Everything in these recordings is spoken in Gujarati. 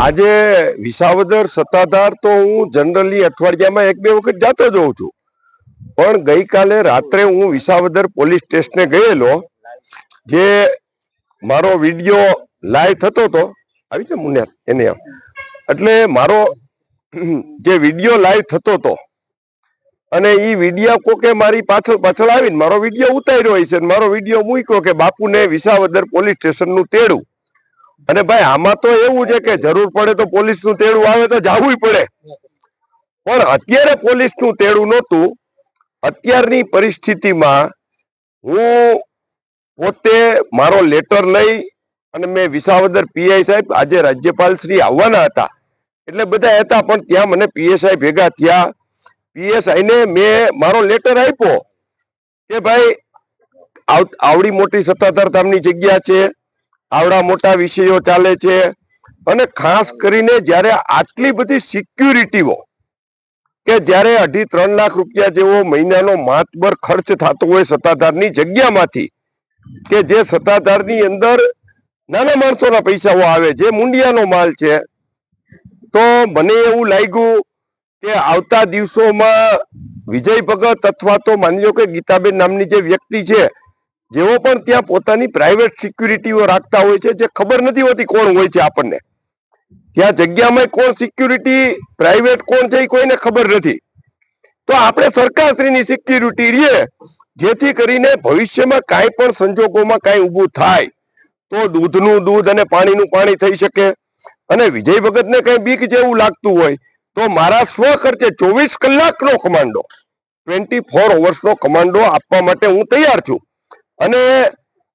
આજે વિસાવદર સત્તાધાર તો હું જનરલી અઠવાડિયામાં એક બે વખત જાતો જ હોઉં છું. પણ ગઈકાલે રાત્રે હું વિસાવદર પોલીસ સ્ટેશને ગયેલો, જે મારો વીડિયો લાઈવ થતો હતો. આવી છે મુન્યા, એને એટલે મારો જે વીડિયો લાઈવ થતો હતો, અને એ વીડિયો કોકે મારી પાછળ પાછળ આવીને મારો વીડિયો ઉતાર્યો હોય છે મારો વીડિયો મૂક્યો કે બાપુને વિસાવદર પોલીસ સ્ટેશનનું તેડું અને ભાઈ, આમાં તો એવું છે કે જરૂર પડે તો પોલીસનું તેડું આવે તો જવું પડે. પણ અત્યારે પોલીસનું તેડું નહોતું. અત્યારની પરિસ્થિતિમાં હું પોતે મારો લેટર લઈ અને મેં વિસાવદર પીઆઈ સાહેબ, આજે રાજ્યપાલ શ્રી આવવાના હતા. એટલે બધા હતા, પણ ત્યાં મને પીએસઆઈ ભેગા થયા. પીએસઆઈ ને મેં મારો લેટર આપ્યો કે ભાઈ આવડી મોટી સત્તાધાર ધામની જગ્યા છે. આવડા મોટા વિષયો ચાલે છે. અને ખાસ કરીને જ્યારે આટલી બધી સિક્યુરિટીઓ કે જ્યારે અઢી ત્રણ લાખ રૂપિયા જેવો મહિનાનો માતબર ખર્ચ થતો હોય સત્તાધારની જગ્યામાંથી, કે જે સત્તાધારની અંદર નાના માણસોના પૈસાઓ આવે, જે મુંડિયાનો માલ છે, તો મને એવું લાગ્યું કે આવતા દિવસોમાં વિજય ભગત અથવા તો માની લો કે ગીતાબેન નામની જે વ્યક્તિ છે જેઓ પણ ત્યાં પોતાની પ્રાઇવેટ સિક્યુરિટીઓ રાખતા હોય છે, જે ખબર નથી હોતી કોણ હોય છે આપણને. ત્યાં જગ્યામાં કોણ સિક્યુરિટી પ્રાઇવેટ કોણ છે એ કોઈને ખબર નથી. તો આપણે સરકારશ્રીની સિક્યુરિટી રહીએ, જેથી કરીને ભવિષ્યમાં કાંઈ પણ સંજોગોમાં કાંઈ ઊભું થાય. તો દૂધનું દૂધ અને પાણીનું પાણી થઈ શકે. અને વિજય ભગતને કઈ બીક જેવું લાગતું હોય, તો મારા સ્વ ખર્ચે ચોવીસ કલાકનો કમાન્ડો, ટ્વેન્ટી ફોર અવર્સનો કમાન્ડો આપવા માટે હું તૈયાર છું. અને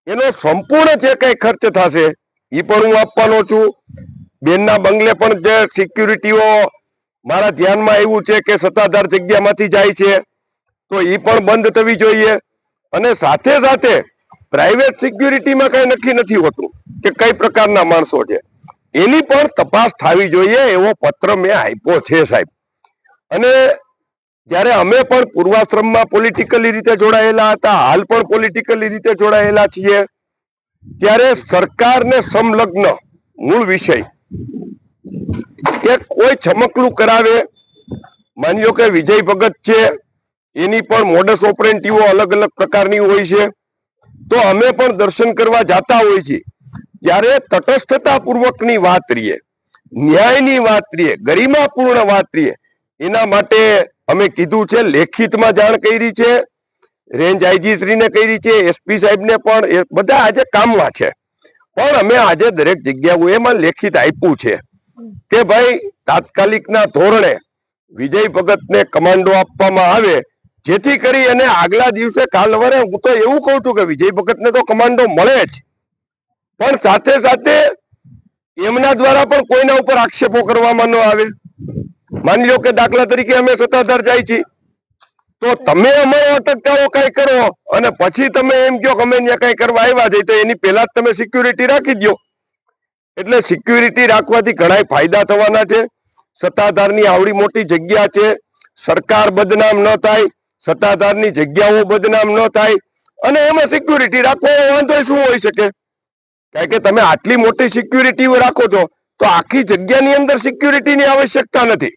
એનો સંપૂર્ણ જે કઈ ખર્ચ થશે એ પણ હું આપવાનો છું. બેનના બંગલે પણ જે સિક્યુરિટીઓ મારા ધ્યાનમાં આવ્યું છે કે સત્તાધાર જગ્યામાંથી જાય છે, તો એ પણ બંધ થવી જોઈએ. અને સાથે સાથે પ્રાઇવેટ સિક્યુરિટીમાં કઈ નક્કી નથી હોતું કે કઈ પ્રકારના માણસો છે. એની પણ તપાસ થવી જોઈએ એવો પત્ર મેં આપ્યો છે સાહેબ. અને જ્યારે અમે પણ પૂર્વાશ્રમમાં પોલિટિકલી રીતે જોડાયેલા હતા, હાલ પણ પોલિટિકલી રીતે જોડાયેલા છીએ, ત્યારે સરકારને સંલગ્ન મૂળ વિષય કે કોઈ ચમકલું કરાવે માની લો કે વિજય ભગત છે, એની પણ મોડસ ઓપરેન્ટીઓ અલગ અલગ પ્રકારની હોય છે, તો અમે પણ દર્શન કરવા જાતા હોય છે ત્યારે તટસ્થતા પૂર્વકની વાત રહીએ, ન્યાયની વાત રહીએ, ગરિમાપૂર્ણ વાત રહીએ, એના માટે અમે કીધું છે, લેખિતમાં જાણ કરી છે, રેન્જ આઈજી શ્રીને કરી છે, એસપી સાહેબને પણ બધા આજે કામમાં છે. પણ અમે આજે દરેક જગ્યાઓ એમાં લેખિત આપ્યું છે કે ભાઈ, તાત્કાલિકના ધોરણે વિજય ભગતને કમાન્ડો આપવામાં આવે, જેથી કરી અને આગલા દિવસે કાલ સવારે હું તો એવું કહું છું કે વિજય ભગતને તો કમાન્ડો મળે જ. પણ સાથે સાથે એમના દ્વારા પણ કોઈના ઉપર આક્ષેપો કરવામાં ન આવે. માની લો કે દાખલા તરીકે અમે સત્તાધાર જાય છીએ. તો તમે અમારો અટકચાળો કઈ કરો અને પછી તમે એમ કહો અમે ત્યાં કઈ કરવા આવ્યા છે, તો એની પહેલા જ તમે સિક્યુરિટી રાખી દો એટલે સિક્યુરિટી રાખવાથી ઘણા ફાયદા થવાના છે. સત્તાધારની આવડી મોટી જગ્યા છે. સરકાર બદનામ ન થાય. સત્તાધારની જગ્યાઓ બદનામ ન થાય. અને એમાં સિક્યુરિટી રાખવાનો વાંધો શું હોઈ શકે? કારણ કે તમે આટલી મોટી સિક્યુરિટી રાખો છો. તો આખી જગ્યાની અંદર સિક્યુરિટીની આવશ્યકતા નથી.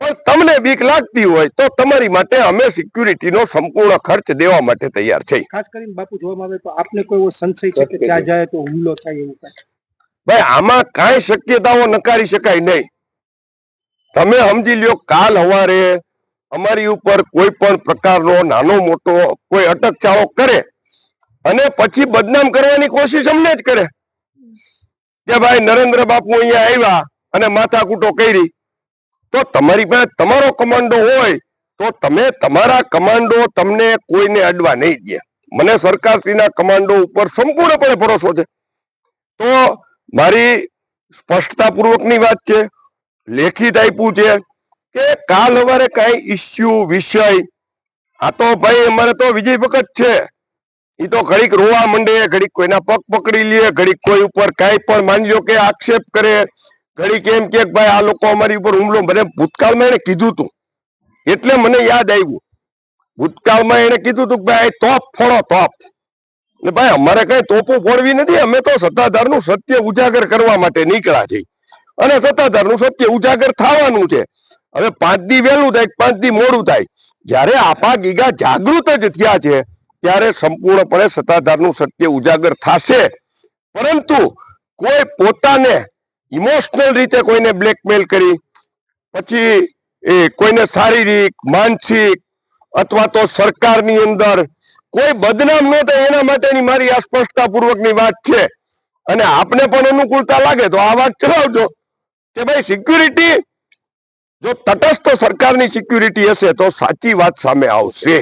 પણ તમને બીક લાગતી હોય તો તમારી માટે અમે સિક્યુરિટીનો સંપૂર્ણ ખર્ચ દેવા માટે તૈયાર છે ખાસ કરીને બાપુ જોવામાં આવે તો આપને કોઈ એવો સંશય છે કે ત્યાં જાય તો હુમલો થાય એવું કાંઈ? ભાઈ આમાં કાંઈ શક્યતાઓ નકારી શકાય નહીં. તમે સમજી લ્યો કાલ હવારે અમારી ઉપર કોઈ પણ પ્રકારનો નાનો મોટો કોઈ અટકચાળો કરે અને પછી બદનામ કરવાની કોશિશ અમને જ કરે. કે ભાઈ નરેન્દ્ર બાપુ અહીંયા આવ્યા અને માથાકૂટો કરી. તો તમારી પાસે તમારો કમાન્ડો હોય તો તમે તમારા કમાન્ડો તમને કોઈને અડવા નહીં દે. મને સરકારશ્રીના કમાન્ડો ઉપર સંપૂર્ણપણે ભરોસો છે. તો મારી સ્પષ્ટતાપૂર્વકની વાત છે. લેખિત આપ્યું છે કે કાલ સવારે કઈ ઇસ્યુ વિષય, આ તો ભાઈ અમારે તો વિજય ભગત છે. એ તો ઘડીક રોવા માંડે, ઘડીક કોઈના પગ પકડી લે, ઘડીક કોઈ ઉપર કાંઈ પણ માનજો કે આક્ષેપ કરે. ઘડીક એમ કે ભાઈ આ લોકો અમારી ઉપર હુમલો મને ભૂતકાળમાં એને કીધું તું. એટલે મને યાદ આવ્યું. ભૂતકાળમાં એને કીધું તું કે ભાઈ તોપ ફોડો, તોપ. ને ભાઈ, અમારે કઈ તોપો ફોડવી નથી. અમે તો સત્તાધારનું સત્ય ઉજાગર કરવા માટે નીકળ્યા છીએ. અને સત્તાધારનું સત્ય ઉજાગર થવાનું છે. હવે પાંચ દી વહેલું થાય, પાંચ દી મોડું થાય. જ્યારે આપા ગીગા જાગૃત જ થયા છે ત્યારે સંપૂર્ણપણે સત્તાધારનું સત્ય ઉજાગર થશે. પરંતુ કોઈ પોતાને ઇમોશનલ રીતે કોઈને બ્લેકમેલ કરી, પછી એ કોઈને શારીરિક, માનસિક અથવા તો સરકારની અંદર કોઈ બદનામ ન થાય એના માટેની મારી આ સ્પષ્ટતાપૂર્વકની વાત છે. અને આપને પણ અનુકૂળતા લાગે તો આ વાત ચલાવજો કે ભાઈ સિક્યુરિટી જો તટસ્થ સરકારની સિક્યુરિટી હશે તો સાચી વાત સામે આવશે.